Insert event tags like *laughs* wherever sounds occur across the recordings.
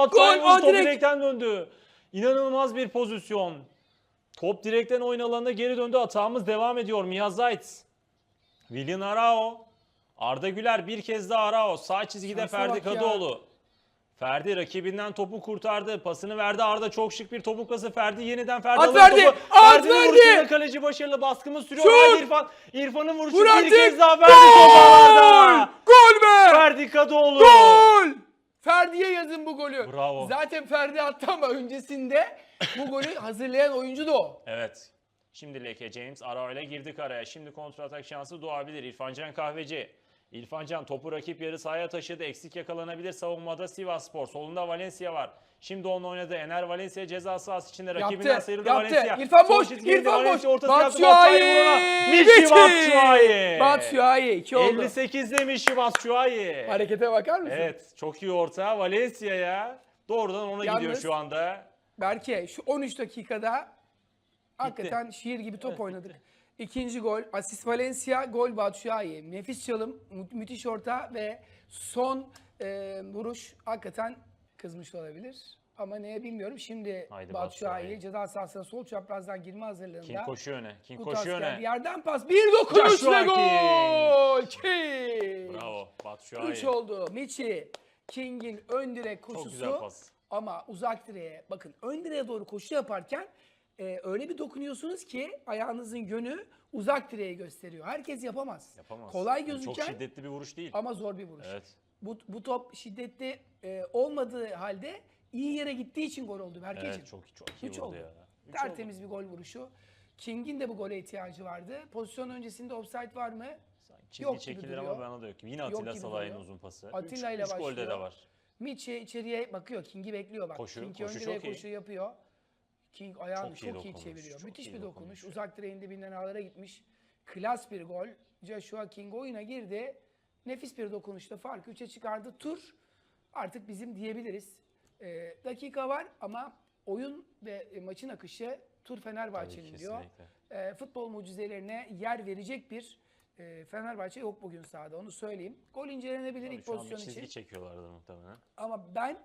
Hatay aa, top direkt. direkten döndü. İnanılmaz bir pozisyon. Top direkten oyun alanına geri döndü. Atağımız devam ediyor. Mia Zayt. Willian Arao. Arda Güler bir kez daha Arao. Sağ çizgide Şansa Ferdi ya. Kadıoğlu. Ferdi rakibinden topu kurtardı. Pasını verdi Arda çok şık bir topuk pası. Ferdi yeniden Ferdi At alıyor Ferdi, topu. at Ferdi'nin Ferdi. vuruşuyla kaleci başarılı baskımız sürüyor. Şut. İrfan. İrfan'ın vuruşu Vur bir kez daha Ferdi top Gol! ağlarda. Gol be! Ferdi Kadıoğlu. Gol! Ferdi'ye yazın bu golü. Bravo. Zaten Ferdi attı ama öncesinde bu golü *laughs* hazırlayan oyuncu da o. Evet. Şimdi Leke James ara ile girdik araya. Şimdi kontratak şansı doğabilir. İrfancan Kahveci. İrfancan topu rakip yarı sahaya taşıdı. Eksik yakalanabilir savunmada Sivas Spor. Solunda Valencia var. Şimdi onun oynadı. Ener Valencia ceza sahası içinde rakibinden Yaptı, sıyrıldı yaptı. Valencia. İrfan boş, İrfan boş. Batshuayi! Michy Batshuayi. Batshuayi 2 oldu. 58'de Michy Batshuayi. Harekete bakar mısın? Evet çok iyi orta. Valencia'ya doğrudan ona gidiyor Yalnız- şu anda. Berke şu 13 dakikada hakikaten şiir gibi top oynadık. İkinci gol, asist Valencia, gol Batshuayi. Nefis çalım, mü- müthiş orta ve son e, vuruş hakikaten kızmış olabilir. Ama neye bilmiyorum. Şimdi Haydi Batshuayi Batshuayi. ceza sahasına sol çaprazdan girme hazırlığında. King koşuyor öne. King koşuyor taslar öne. yerden pas, bir dokunuş Joshua ve gol! King! Bravo. Batshuayi. 3 oldu. Michi, King'in ön direk koşusu. Çok güzel pas. Ama uzak direğe bakın ön direğe doğru koşu yaparken e, öyle bir dokunuyorsunuz ki ayağınızın yönü uzak direğe gösteriyor. Herkes yapamaz. Yapamaz. Kolay gözüken Çok şiddetli bir vuruş değil. ama zor bir vuruş. Evet. Bu, bu top şiddetli e, olmadığı halde iyi yere gittiği için gol oldu Berkeciğim. Evet çok çok iyi Üç vurdu oldu. ya. Üç Tertemiz bir gol vuruşu. King'in de bu gole ihtiyacı vardı. Pozisyon öncesinde offside var mı? Çizgi Yok gibi çekilir duruyor. ama bana da yok. Yine Atilla gibi duruyor. uzun pası. Atilla üç, ile üç golde başlıyor. de var. Michi içeriye bakıyor. King'i bekliyor bak. Koşu, King koşu ön direğe çok iyi. koşu yapıyor. King ayağını Çok çok, iyi iyi, dokunuş, çeviriyor. çok Müthiş iyi bir dokunuş. dokunuş. Uzak direğin dibinden ağlara gitmiş. Klas bir gol. Joshua King oyuna girdi. Nefis bir dokunuşla farkı 3'e çıkardı. Tur artık bizim diyebiliriz. Ee, dakika var ama oyun ve e, maçın akışı Tur Fenerbahçe'nin diyor. Ee, futbol mucizelerine yer verecek bir e, Fenerbahçe yok bugün sahada onu söyleyeyim. Gol incelenebilir Tabii ilk pozisyon çizgi için. çekiyorlardı muhtemelen. Ama ben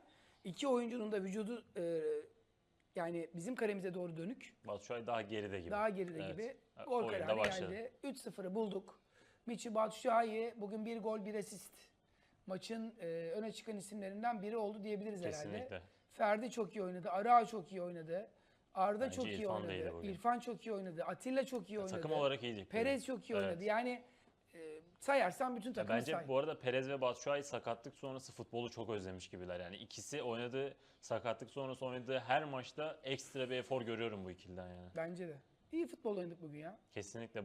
iki oyuncunun da vücudu e, yani bizim karemize doğru dönük. Batshuayi daha geride gibi. Daha geride Evet. gibi. Gol kararı geldi. 3-0'ı bulduk. Michi Batshuayi bugün bir gol bir asist. Maçın e, öne çıkan isimlerinden biri oldu diyebiliriz herhalde. Kesinlikle. Ferdi çok iyi oynadı. Ara çok iyi oynadı. Arda Bence çok iyi İrfan iyiydi oynadı. İrfan çok iyi oynadı. Atilla çok iyi oynadı. Takım olarak iyiydik. Perez çok iyi Evet. oynadı. Yani e, sayarsan bütün takımı Bence say. bu arada Perez ve Batshuayi sakatlık sonrası futbolu çok özlemiş gibiler. Yani ikisi oynadığı sakatlık sonrası oynadığı her maçta ekstra bir efor görüyorum bu ikiliden yani. Bence de. İyi futbol oynadık bugün ya. Kesinlikle